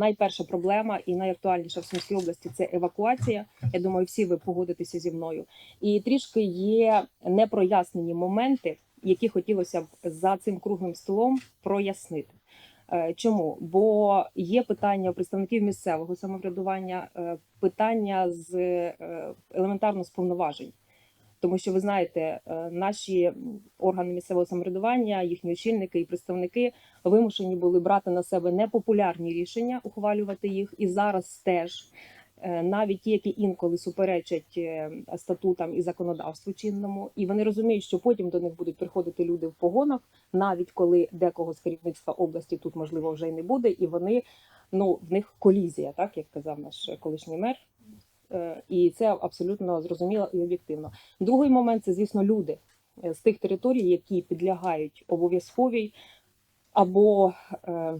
Найперша проблема і найактуальніша в Сумській області це евакуація. Я думаю, всі ви погодитеся зі мною. І трішки є непрояснені моменти, які хотілося б за цим круглим столом прояснити. Е, Чому? Бо є питання у представників місцевого самоврядування, е, питання з е, елементарно з повноважень. Тому що ви знаєте, е, наші органи місцевого самоврядування, їхні очільники і представники вимушені були брати на себе непопулярні рішення, ухвалювати їх. І зараз теж е, навіть ті, які інколи суперечать е, статутам і законодавству чинному, і вони розуміють, що потім до них будуть приходити люди в погонах, навіть коли декого з керівництва області тут можливо вже й не буде, і вони ну в них колізія, так як казав наш колишній мер. Е, І це абсолютно зрозуміло і об'єктивно. Другий момент це, звісно, люди е, з тих територій, які підлягають обов'язковій або е,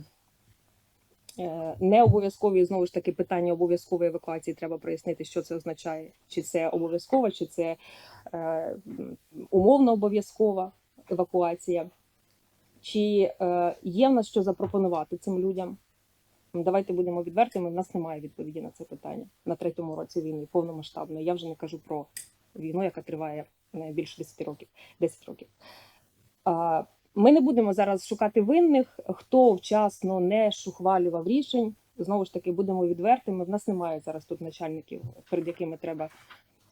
не обов'язкові знову ж таки питання обов'язкової евакуації треба прояснити, що це означає, чи це обов'язкова, чи це умовно обов'язкова евакуація, чи е, є в нас що запропонувати цим людям. Давайте будемо відвертими. В нас немає відповіді на це питання на третьому році війни, повномасштабної. Я вже не кажу про війну, яка триває е, більше 10 років. 10 років. Ми не будемо зараз шукати винних, хто вчасно не шухвалював рішень. Знову ж таки, будемо відвертими. В нас немає зараз тут начальників, перед якими треба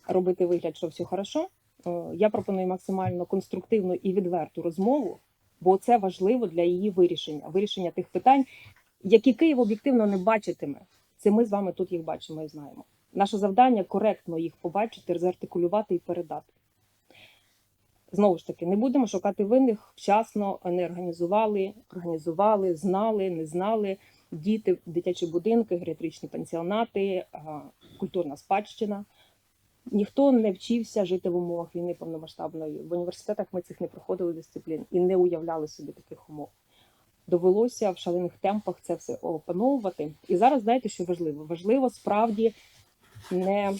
робити вигляд, що все хорошо. Е, Я пропоную максимально конструктивну і відверту розмову, бо це важливо для її вирішення, вирішення тих питань, які Київ об'єктивно не бачитиме. Це ми з вами тут їх бачимо і знаємо. Наше завдання коректно їх побачити, зартикулювати і передати. Знову ж таки, не будемо шукати винних вчасно не організували, організували, знали, не знали. Діти, дитячі будинки, геріатричні пансіонати, культурна спадщина. Ніхто не вчився жити в умовах війни повномасштабної. В університетах ми цих не проходили дисциплін і не уявляли собі таких умов. Довелося в шалених темпах це все опановувати. І зараз знаєте, що важливо? Важливо справді не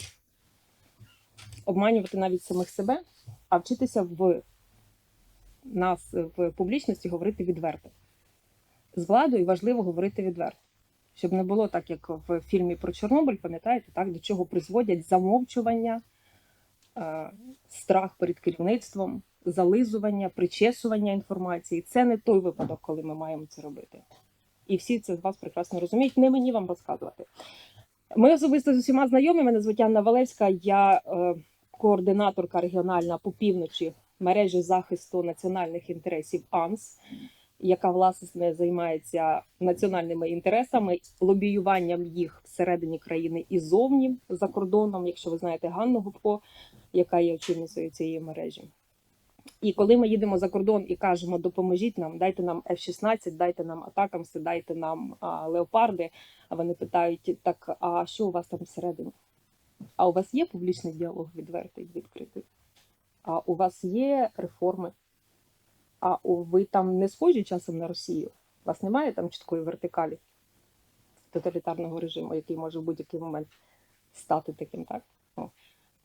обманювати навіть самих себе, а вчитися в нас в публічності говорити відверто. З владою важливо говорити відверто, щоб не було так, як в фільмі про Чорнобиль, пам'ятаєте, так, до чого призводять замовчування, е, страх перед керівництвом, зализування, причесування інформації. Це не той випадок, коли ми маємо це робити. І всі це з вас прекрасно розуміють. Не мені вам розказувати. Ми особисто з усіма знайомі. Мене звуть Анна Валевська. Я е, координаторка регіональна по півночі мережі захисту національних інтересів АНС, яка власне займається національними інтересами, лобіюванням їх всередині країни і зовні за кордоном, якщо ви знаєте Ганну Губко, яка є очільницею цієї мережі. І коли ми їдемо за кордон і кажемо, допоможіть нам, дайте нам F-16, дайте нам атакамси, дайте нам а, леопарди. А вони питають: так, а що у вас там всередині? А у вас є публічний діалог відвертий, відкритий? А у вас є реформи? А у- ви там не схожі часом на Росію? У вас немає там чіткої вертикалі тоталітарного режиму, який може в будь-який момент стати таким, так?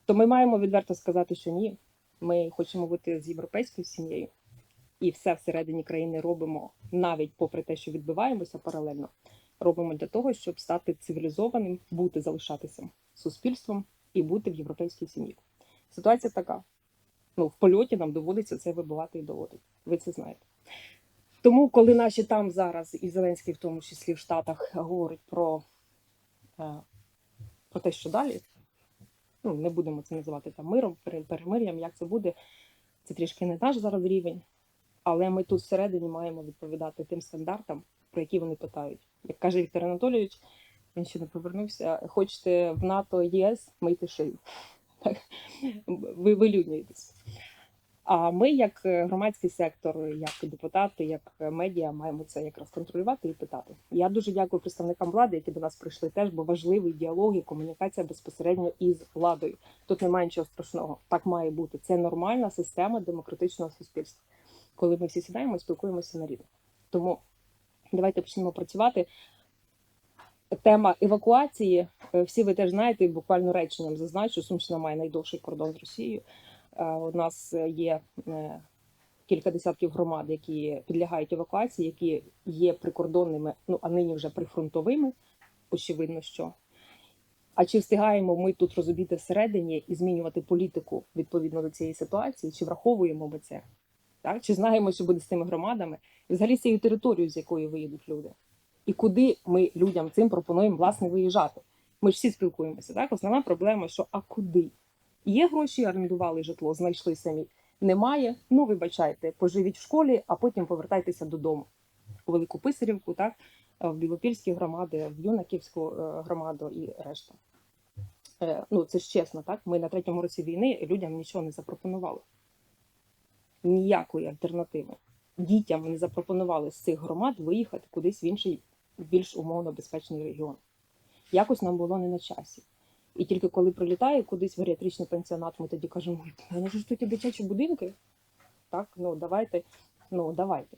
То ми маємо відверто сказати, що ні. Ми хочемо бути з європейською сім'єю, і все всередині країни робимо, навіть попри те, що відбиваємося паралельно, робимо для того, щоб стати цивілізованим, бути залишатися суспільством і бути в європейській сім'ї. Ситуація така: ну в польоті нам доводиться це вибивати і доводити. Ви це знаєте. Тому, коли наші там зараз, і Зеленський, в тому числі в Штатах, говорить про, е, про те, що далі, ну не будемо це називати там миром, пере- перемир'ям, як це буде, це трішки не наш зараз рівень, але ми тут всередині маємо відповідати тим стандартам, про які вони питають. Як каже Віктор Анатолійович, він ще не повернувся. Хочете в НАТО, ЄС, мийте шию. Ви вилюднюєтесь. А ми, як е, громадський сектор, як депутати, як е, медіа, маємо це якраз контролювати і питати. Я дуже дякую представникам влади, які до нас прийшли теж, бо важливий діалог і комунікація безпосередньо із владою. Тут немає нічого страшного. Так має бути. Це нормальна система демократичного суспільства, коли ми всі сідаємо і спілкуємося на рівних. Тому давайте почнемо працювати. Тема евакуації. е, Всі ви теж знаєте, буквально реченням зазначу, Сумщина має найдовший кордон з Росією. Е, У нас е, є е, кілька десятків громад, які підлягають евакуації, які є прикордонними, ну а нині вже прифронтовими очевидно, що. А чи встигаємо ми тут розуміти всередині і змінювати політику відповідно до цієї ситуації? Чи враховуємо ми це? Так? Чи знаємо, що буде з тими громадами, і взагалі з цією територією, з якої виїдуть люди? І куди ми людям цим пропонуємо власне виїжджати? Ми ж всі спілкуємося. Так, основна проблема, що а куди? Є гроші, орендували житло, знайшли самі. Немає. Ну вибачайте, поживіть в школі, а потім повертайтеся додому у Велику Писарівку, так в Білопільські громади, в Юнаківську е, громаду і решта. Е, Ну це ж чесно, так ми на третьому році війни людям нічого не запропонували. Ніякої альтернативи. Дітям не запропонували з цих громад виїхати кудись в інший більш умовно безпечний регіон. Якось нам було не на часі. І тільки коли прилітає кудись в геріатричний пенсіонат, ми тоді кажемо, ну ж тут і дитячі будинки. Так, ну давайте, ну давайте.